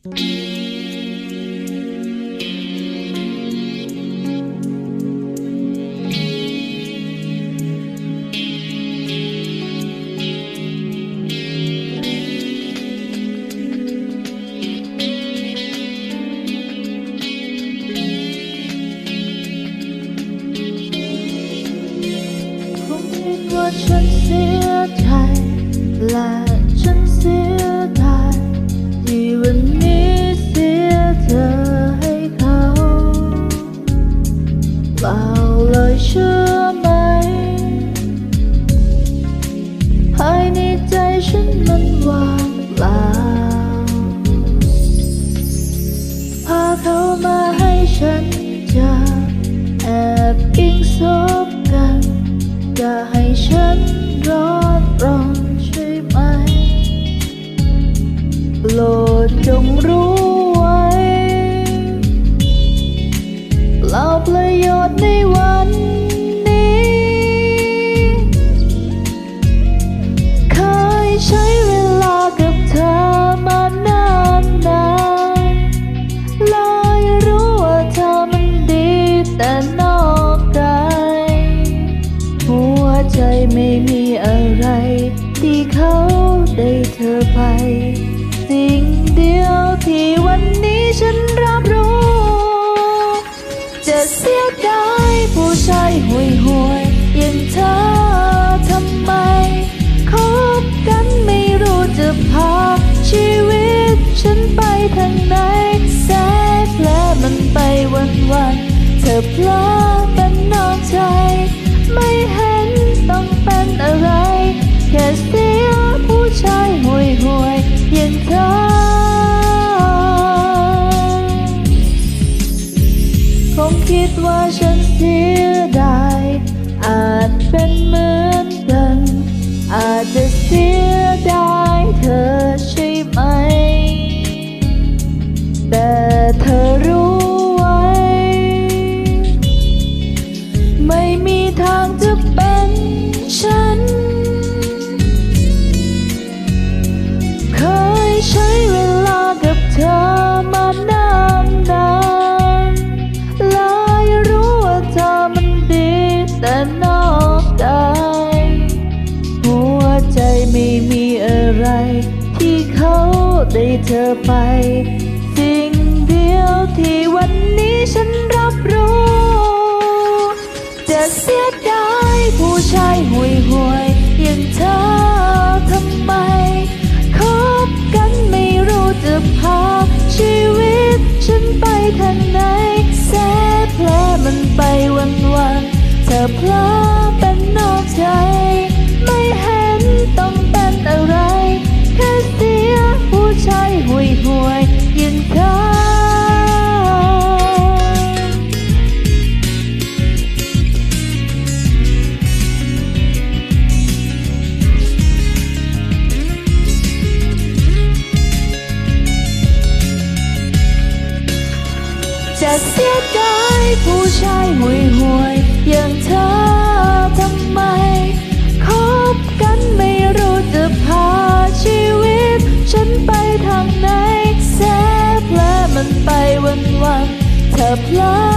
คงคิดว่าฉันเสียใจและฉันเสีย บกันอย่าให้ฉันร้อน ที่เขาได้เธอไป สิ่งเดียวที่วันนี้ฉันรับรู้ จะเสียดายผู้ชายห่วยห่วยๆอย่างเธอทำไม คบกันไม่รู้จะพาชีวิตฉันไปทางไหนแสบแผลมันไปวันวันๆเธอเพลอเป็นนอกใจ ไม่เห็ คิดว่าฉันเสียดายอาจเป็นเหมือนกัน อาจจะเสียดายเธอใช่ไหม แต่เธอรู้ไว้ ไม่มีทางจะเป็นฉัน เธอไป สิ่งเดียวที่วันนี้ฉันรับรู้ จะเสียดายผู้ชายห่วยห่วยๆอย่างเธอทำไมคบกันไม่รู้จะพาชีวิตฉันไปทางไหนแสแผลมันไปวันวันๆเธอเพลอ จะเสียดายผู้ชายห่วยห่วยๆอย่างเธอทำไม คบกันไม่รู้จะพาชีวิต ฉันไปทางไหนแสบแผลมันไปวันวันเธอเพลอ